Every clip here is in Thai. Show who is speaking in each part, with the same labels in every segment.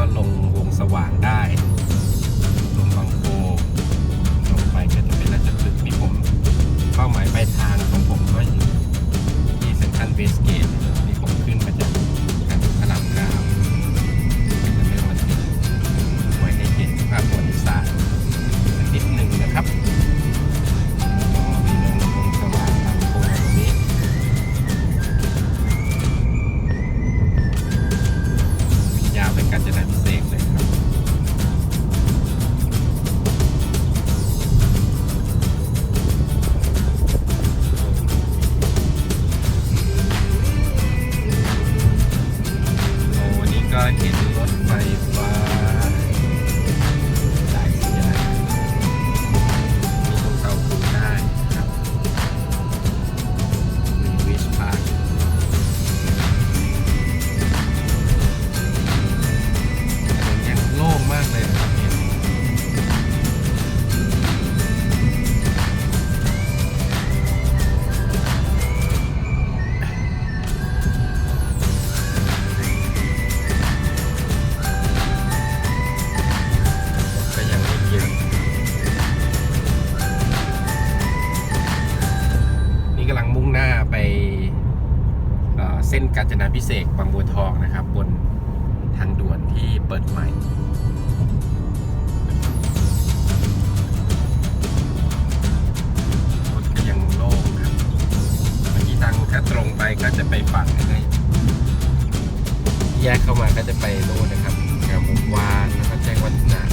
Speaker 1: ็ลงวงสว่างได้ กำลังมุ่งหน้าไปเส้นกาญจนาพิเศษบางบัวทองนะครับ บนทางด่วนที่เปิดใหม่รถก็ยังโล่งครับเมื่อกี้ทางถ้าตรงไปก็จะไปฝั่งเลยแยกเข้ามาก็จะไปโน่นะครับงามวงวานแล้วก็แจ้งวัฒนา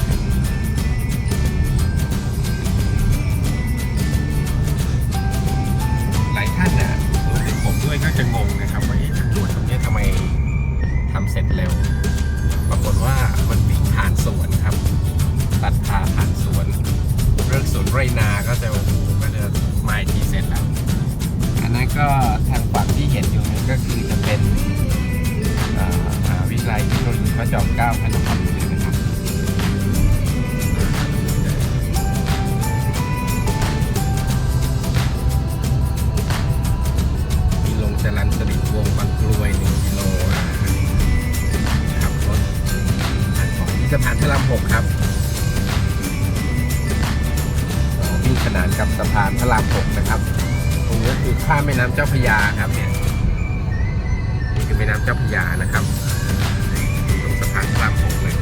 Speaker 1: 6 ครับวิ่งขนานกับสะพานพระราม 6 นะครับ ตรงนี้คือข้ามแม่น้ำเจ้าพยาครับเนี่ยนี่คือแม่น้ำเจ้าพยานะครับตรงสะพานพระราม 6 เลย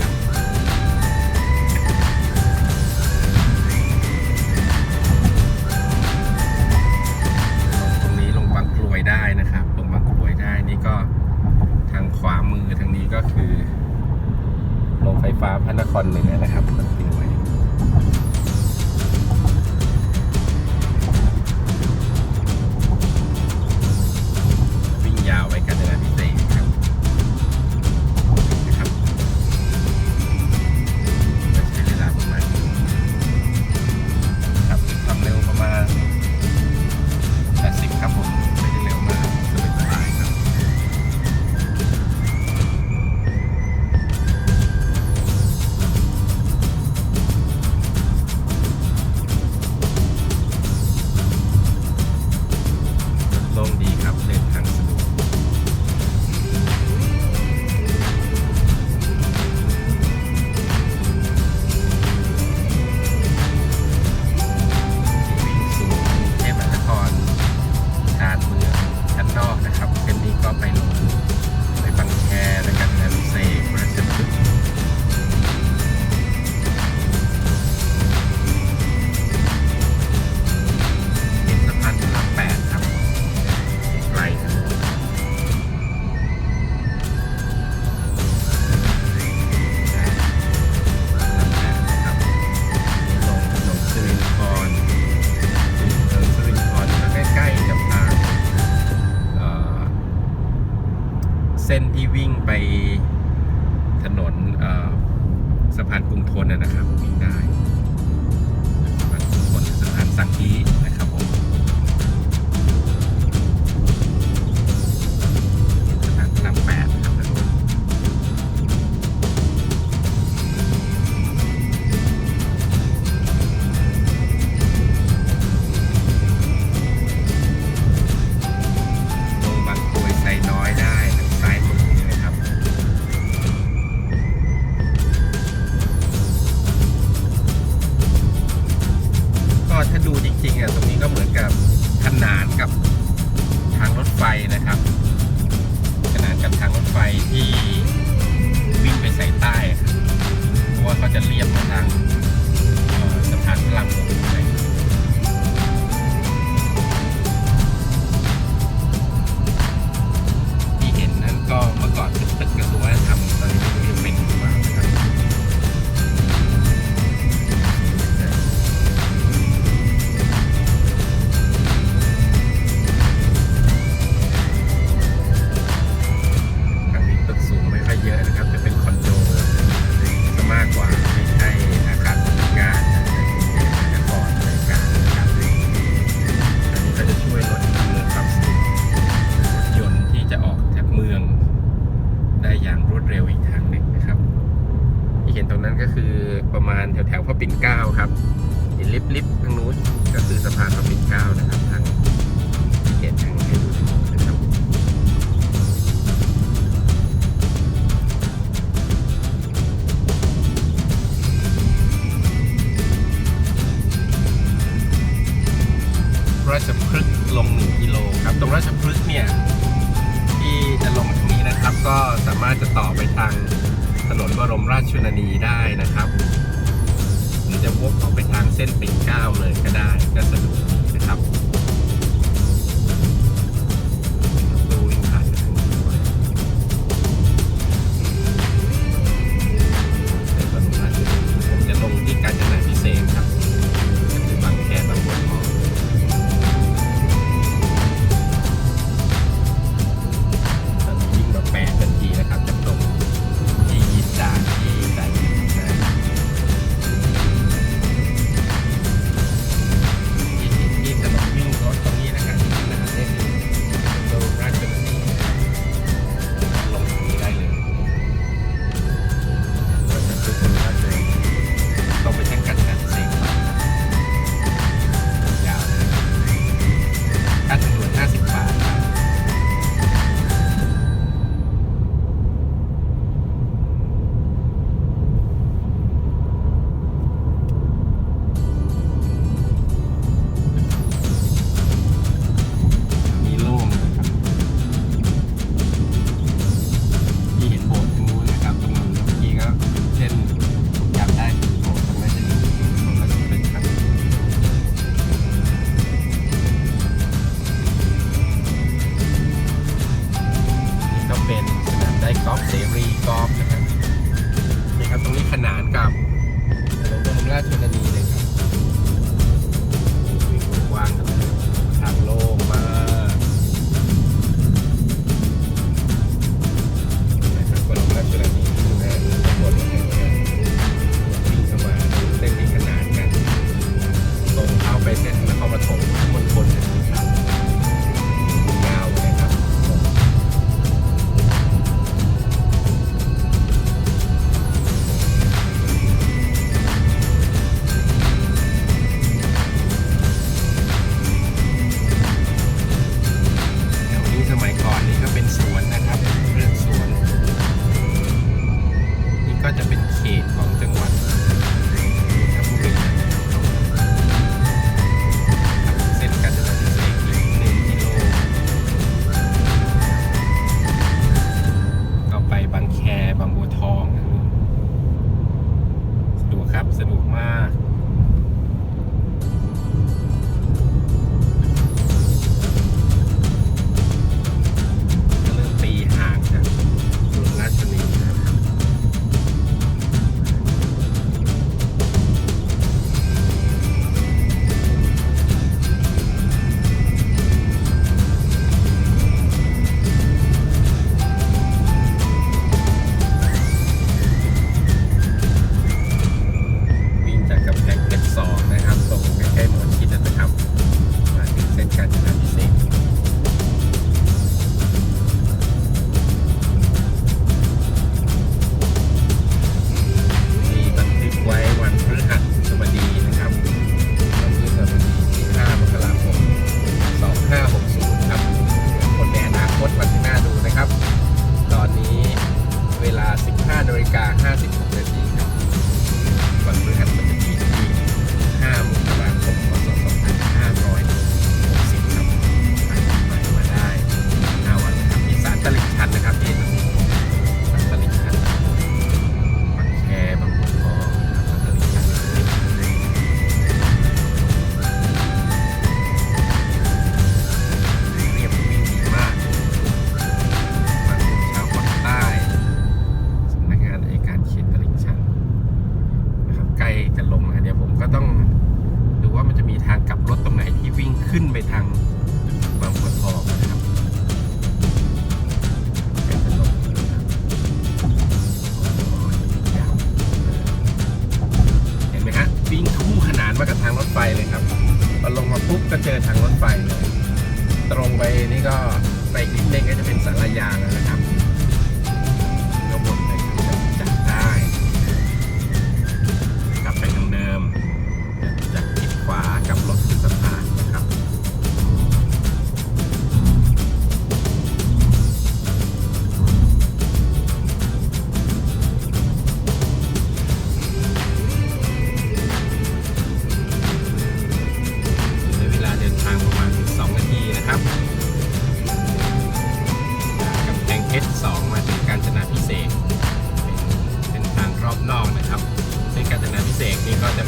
Speaker 1: มา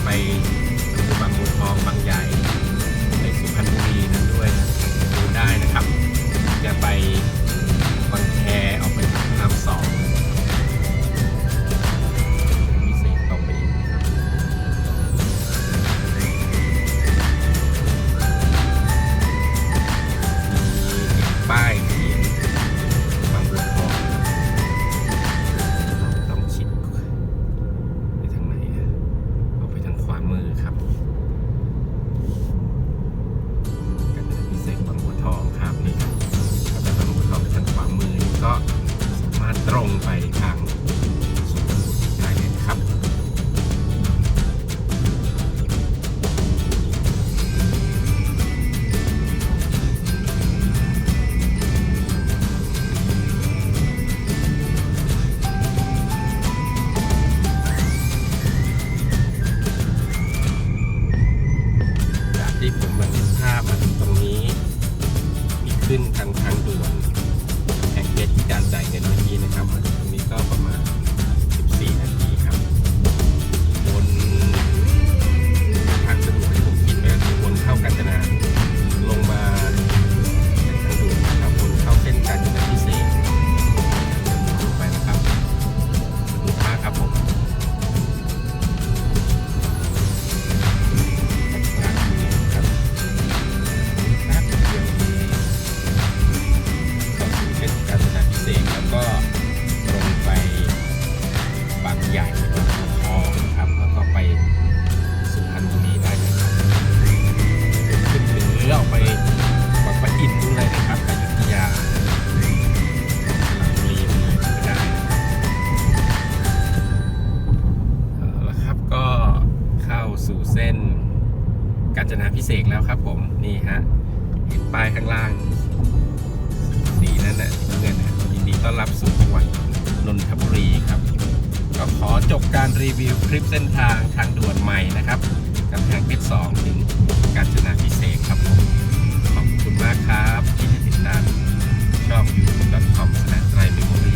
Speaker 1: ไปบางมุวทองบางใหญ่ กาญจนาพิเศษแล้วครับผมนี่ฮะเห็นป้ายข้างล่างสีนั่นแหละเงินนะยินดีต้อนรับสู่จังหวัดนนทบุรีครับ ก็ขอจบการรีวิวคลิปเส้นทางทางด่วนใหม่นะครับกำแพงเพชรสองถึงกาญจนาพิเศษครับผมขอบคุณมากครับที่ติดตามช่องยูทูบคอมสแลนไตรเมมโมรี